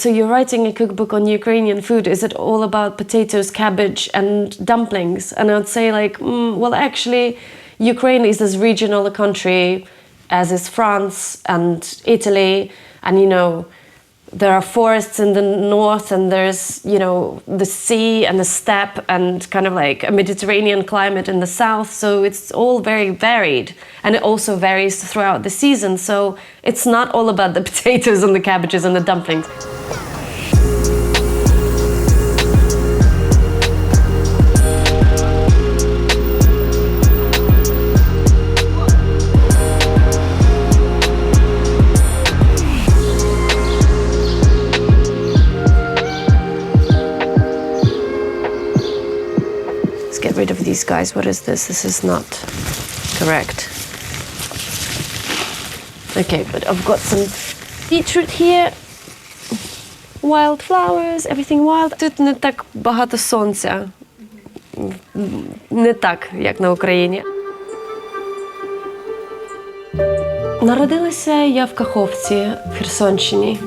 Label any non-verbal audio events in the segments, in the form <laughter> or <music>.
So you're writing a cookbook on Ukrainian food. Is it all about potatoes, cabbage, and dumplings? And I'd say like, mm, well, actually, Ukraine is as regional a country as is France and Italy, and you know, there are forests in the north, and there's you know the sea and the steppe, and kind of like a Mediterranean climate in the south. So it's all very varied, and it also varies throughout the season. So it's not all about the <laughs> potatoes and the cabbages and the dumplings. These guys. What is this? This is not correct. Okay, but I've got some beetroot here. Wildflowers, everything wild. Тут не так багато сонця. Не так, як на Україні. Народилася я в Каховці в Херсонщині.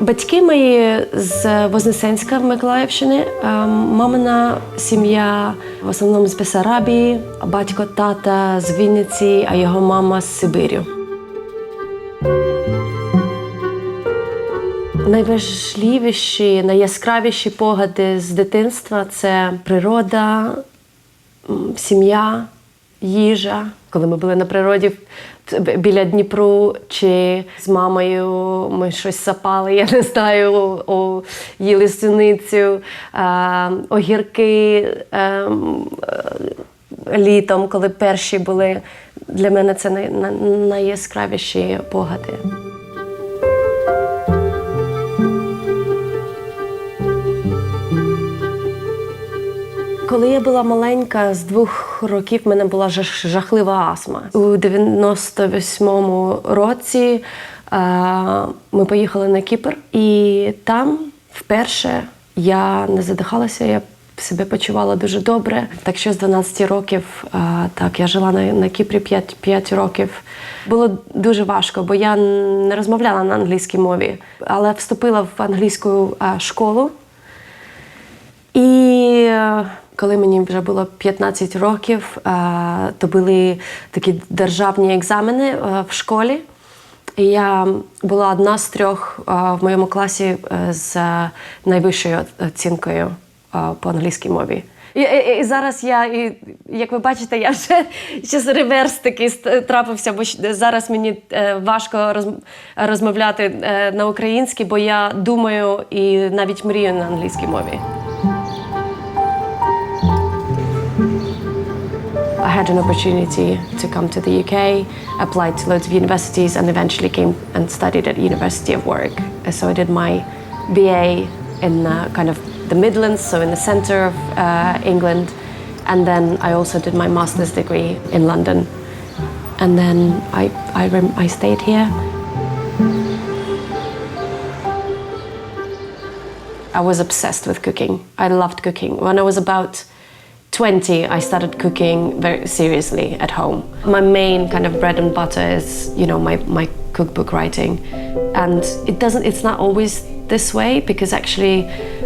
Батьки мої з Вознесенська в Миколаївщини. Ем, Мамина сім'я в основному з Бесарабії, батько тата з Вінниці, а його мама з Сибирю. Найважливіші, найяскравіші погади з дитинства це природа, сім'я, їжа. Коли ми були на природі біля Дніпру чи з мамою ми щось сапали, я не знаю, о, їли синицю, огірки е, е, літом, коли перші були. Для мене це най- найяскравіші погади. Коли я була маленька, з двох років в мене була жахлива астма. У 98-му році е, ми поїхали на Кіпр, і там вперше я не задихалася, я себе почувала дуже добре. Так що з 12 років е, так, я жила на, на Кіпрі 5, 5 років. Було дуже важко, бо я не розмовляла на англійській мові, але вступила в англійську е, школу. І коли мені вже було 15 років, е, то були такі державні екзамени е, в школі. І я була одна з трьох е, в моєму класі з найвищою оцінкою по англійській мові. І, і, і зараз я, і, як ви бачите, я вже щось реверс такий трапився, бо зараз мені важко роз- розмовляти на українській, бо я думаю і навіть мрію на англійській мові. I had an opportunity to come to the UK, applied to loads of universities, and eventually came and studied at University of Warwick. So I did my BA in uh, kind of the Midlands, so in the centre of uh, England, and then I also did my master's degree in London. And then I, I, I stayed here. I was obsessed with cooking. I loved cooking. When I was about 20, I started cooking very seriously at home. My main kind of bread and butter is, you know, my, my cookbook writing. And it doesn't, it's not always this way because actually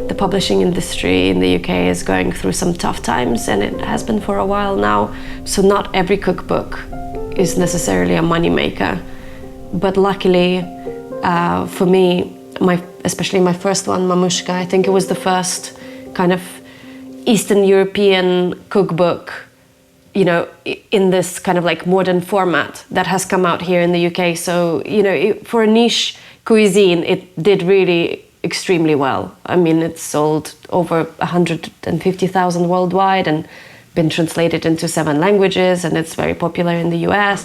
the publishing industry in the UK is going through some tough times and it has been for a while now. So not every cookbook is necessarily a moneymaker. But luckily, uh, for me, my especially my first one, Mamushka, I think it was the first kind of Eastern European cookbook, you know, i- in this kind of like modern format that has come out here in the UK. So, you know, it, for a niche cuisine, it did really extremely well. I mean, it's sold over 150,000 worldwide and been translated into seven languages, and it's very popular in the US.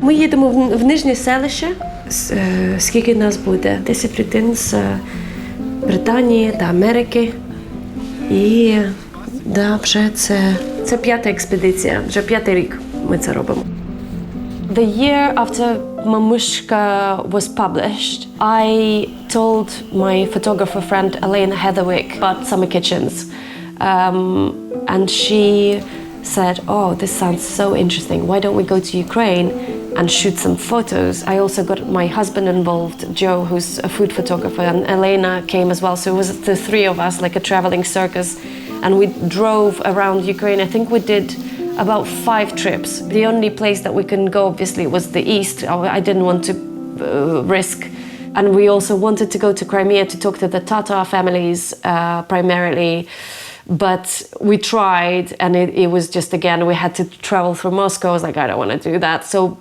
Ми їдемо в, в нижнє селище. С- е, Скільки нас буде? 10 людин з е, Британії та Америки. І да, вже це, це п'ята експедиція, вже п'ятий рік ми це робимо. The year after Mamushka was published, I told my photographer friend Elaine Heatherwick about summer kitchens. Um, and she said, Oh, this sounds so interesting. Why don't we go to Ukraine and shoot some photos. I also got my husband involved, Joe, who's a food photographer, and Elena came as well. So it was the three of us, like a traveling circus, and we drove around Ukraine. I think we did about five trips. The only place that we couldn't go, obviously, was the east. I didn't want to uh, risk. And we also wanted to go to Crimea to talk to the Tatar families uh, primarily. But we tried, and it, it was just again, we had to travel through Moscow. I was like, I don't want to do that. So,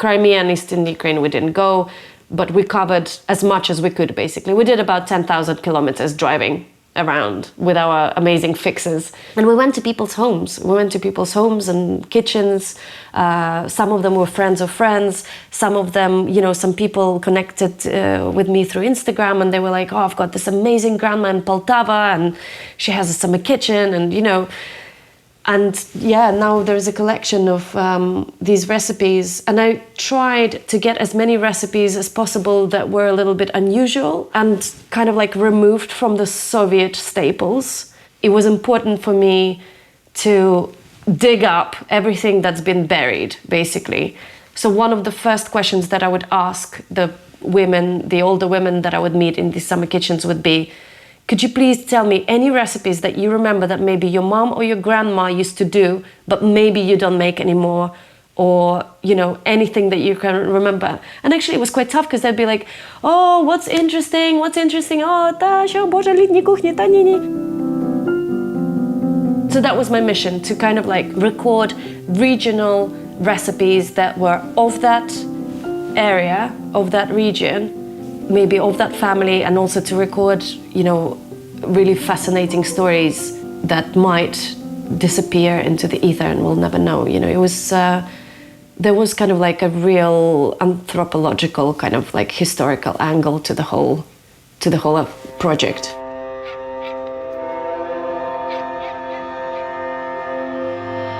Crimea and Eastern Ukraine, we didn't go, but we covered as much as we could basically. We did about 10,000 kilometers driving around with our amazing fixes. And we went to people's homes. We went to people's homes and kitchens. Uh, some of them were friends of friends. Some of them, you know, some people connected uh, with me through Instagram and they were like, oh, I've got this amazing grandma in Poltava and she has a summer kitchen. And, you know, and yeah now there's a collection of um, these recipes. And i tried to get as many recipes as possible that were a little bit unusual and kind of like removed from the soviet staples. It was important for me to dig up everything that's been buried basically. So one of the first questions that i would ask the women the older women that i would meet in these summer kitchens would be could you please tell me any recipes that you remember that maybe your mom or your grandma used to do, but maybe you don't make anymore? Or, you know, anything that you can remember. And actually, it was quite tough because they'd be like, oh, what's interesting? What's interesting? Oh, та, що, боже, літні кухні, та ні, ні. So that was my mission to kind of like record regional recipes that were of that area, of that region, maybe of that family and also to record, you know, really fascinating stories that might disappear into the ether and we'll never know. You know, it was uh, there was kind of like a real anthropological kind of like historical angle to the whole to the whole project.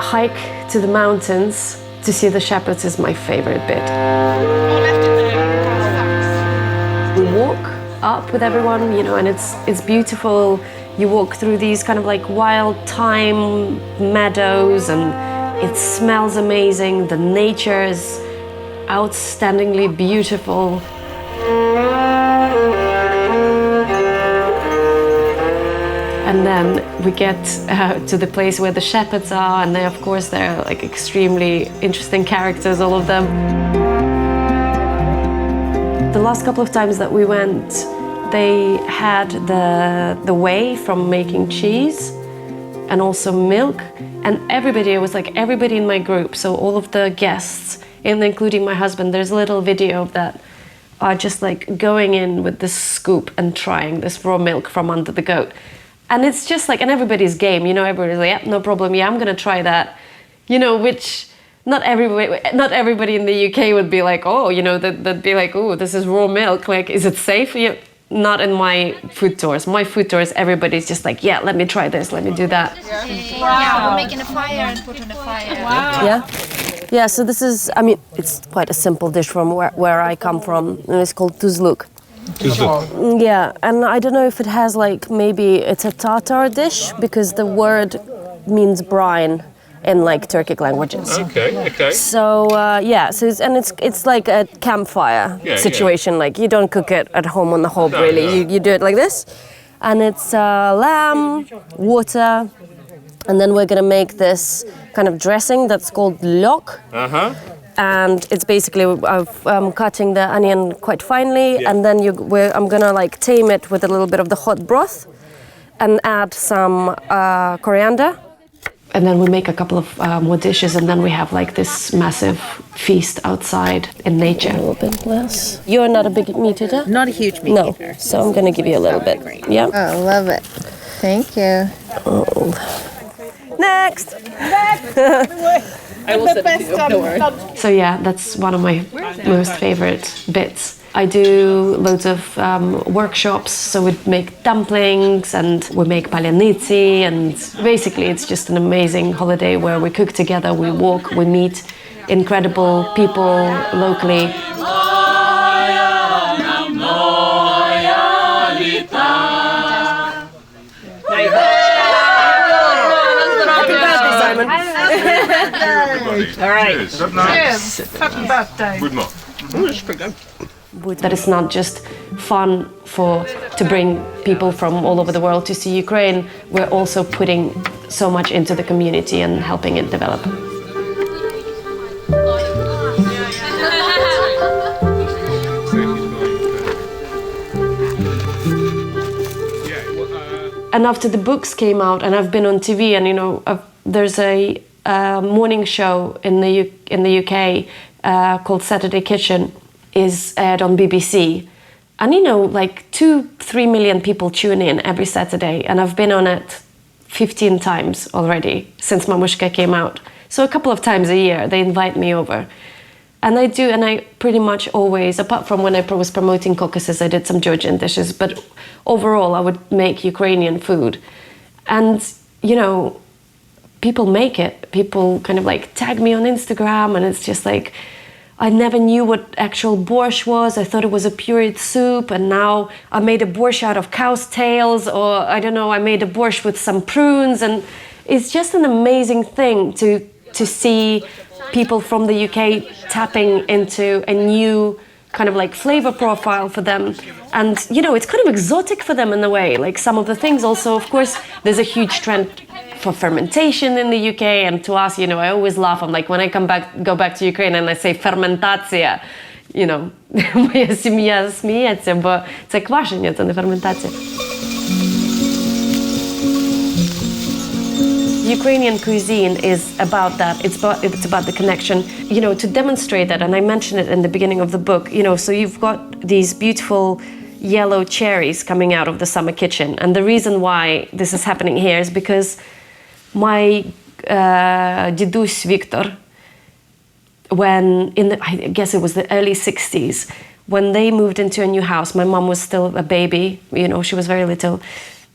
Hike to the mountains to see the shepherds is my favorite bit. We walk up with everyone, you know, and it's it's beautiful. You walk through these kind of like wild thyme meadows, and it smells amazing. The nature is outstandingly beautiful. And then we get uh, to the place where the shepherds are, and they, of course, they're like extremely interesting characters, all of them. The last couple of times that we went, they had the, the whey from making cheese and also milk. And everybody, it was like everybody in my group, so all of the guests, and including my husband, there's a little video of that, are just like going in with this scoop and trying this raw milk from under the goat. And it's just like, and everybody's game, you know, everybody's like, yeah, no problem, yeah, I'm gonna try that, you know, which not everybody, not everybody in the UK would be like, oh, you know, that they'd be like, oh, this is raw milk, like, is it safe? Yeah, not in my food tours. My food tours, everybody's just like, yeah, let me try this, let me do that. Yeah, we're making a fire and put on the fire. Yeah. Yeah, so this is, I mean, it's quite a simple dish from where, where I come from. and It's called tuzluk. Mm, Yeah, and I don't know if it has like maybe it's a Tatar dish because the word means brine in like Turkic languages. Okay, okay. So uh, yeah, so it's, and it's it's like a campfire Yeah, situation. Like you don't cook it at home on the hob, No, really. no. You, you do it like this, and it's uh, lamb, water, and then we're gonna make this kind of dressing that's called lok. Uh huh. And it's basically I've, I'm cutting the onion quite finely, Yeah. and then you, we're, I'm gonna like tame it with a little bit of the hot broth, and add some uh, coriander. And then we make a couple of uh, more dishes, and then we have like this massive feast outside in nature. A little bit less. You're not a big meat eater? Not a huge meat No, eater. so I'm gonna give you a little bit. Yeah. Oh, love it. Thank you. Next. <laughs> I will send it to you. No. So yeah, that's one of my most favorite bits. I do loads of um, workshops, so we make dumplings and we make palyanici, and basically it's just an amazing holiday where we cook together, we walk, we meet incredible people locally. All right. Cheers. Have. Happy birthday. Good morning. Oh, it's pretty good. That it's not just fun for to bring people from all over the world to see Ukraine. We're also putting so much into the community and helping it develop. And after the books came out, and I've been on TV, and you know, i there's a uh, morning show in the U- in the UK uh, called Saturday Kitchen, is aired on BBC, and you know, like two, three million people tune in every Saturday, and I've been on it 15 times already since Mamushka came out. So a couple of times a year they invite me over. And I do, and I pretty much always, apart from when I was promoting Caucasus, I did some Georgian dishes, but overall I would make Ukrainian food. And, you know, people make it. People kind of like tag me on Instagram, and it's just like, I never knew what actual borscht was. I thought it was a pureed soup, and now I made a borscht out of cow's tails, or I don't know, I made a borscht with some prunes, and it's just an amazing thing to to see people from the UK tapping into a new kind of like flavor profile for them. And you know, it's kind of exotic for them in a way. Like some of the things also, of course, there's a huge trend for fermentation in the UK and to us, you know, I always laugh. I'm like when I come back go back to Ukraine and I say fermentacja, you know, моя сім'я сміється, бо це квашення, це не ферментація. Ukrainian cuisine is about that. It's about, it's about the connection, you know, to demonstrate that. And I mentioned it in the beginning of the book, you know, so you've got these beautiful yellow cherries coming out of the summer kitchen. And the reason why this is happening here is because my uh, Didus Victor, when in the, I guess it was the early 60s, when they moved into a new house, my mom was still a baby, you know, she was very little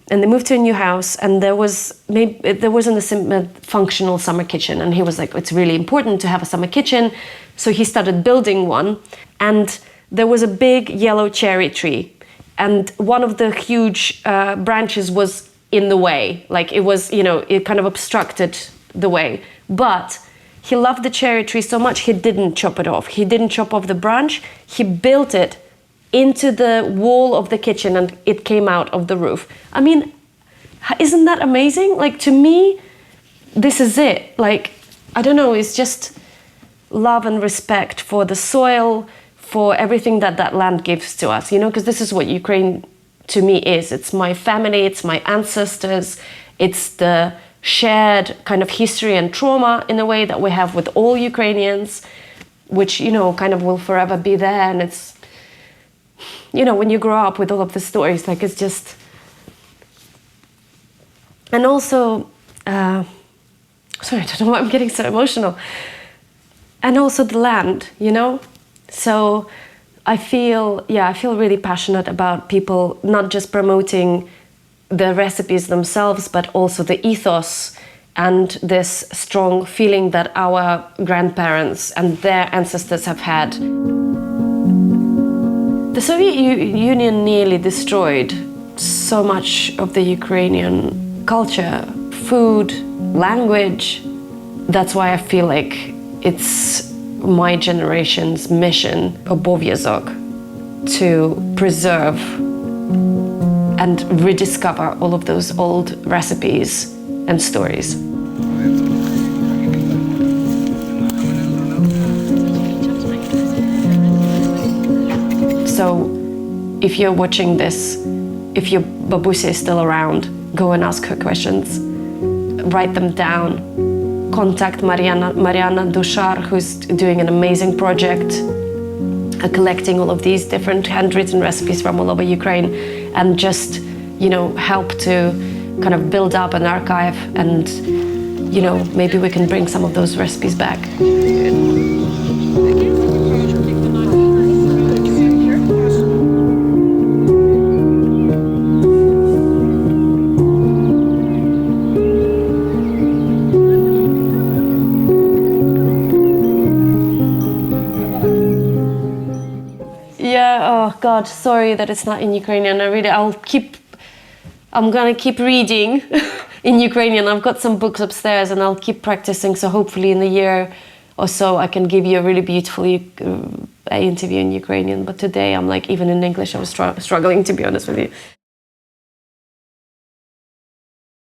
and they moved to a new house and there was maybe there wasn't a, functional summer kitchen and he was like it's really important to have a summer kitchen. So he started building one and there was a big yellow cherry tree and one of the huge uh, branches was in the way. Like it was you know it kind of obstructed the way. But he loved the cherry tree so much he didn't chop it off. He didn't chop off the branch. He built it into the wall of the kitchen and it came out of the roof. I mean, isn't that amazing? Like to me, this is it. Like, I don't know, it's just love and respect for the soil, for everything that that land gives to us, you know, because this is what Ukraine to me is. It's my family, it's my ancestors, it's the shared kind of history and trauma in a way that we have with all Ukrainians, which, you know, kind of will forever be there. And it's, you know, when you grow up with all of the stories, like it's just. And also, uh, sorry, <laughs> I don't know why I'm getting so emotional. And also the land, you know? So I feel, yeah, I feel really passionate about people not just promoting the recipes themselves, but also the ethos and this strong feeling that our grandparents and their ancestors have had. The Soviet U- Union nearly destroyed so much of the Ukrainian culture, food, language. That's why I feel like it's my generation's mission, obowiązek, to preserve and rediscover all of those old recipes and stories. So, if you're watching this, if your babusi is still around, go and ask her questions. Write them down. Contact Mariana, Mariana Dushar, who's doing an amazing project, uh, collecting all of these different handwritten recipes from all over Ukraine, and just, you know, help to kind of build up an archive and, you know, maybe we can bring some of those recipes back. Oh God, sorry that it's not in Ukrainian. I really, I'll keep, I'm gonna keep reading <laughs> in Ukrainian. I've got some books upstairs and I'll keep practicing. So hopefully in the year or so I can give you a really beautiful uh, interview in Ukrainian. But today I'm like, even in English, I was str- struggling to be honest with you.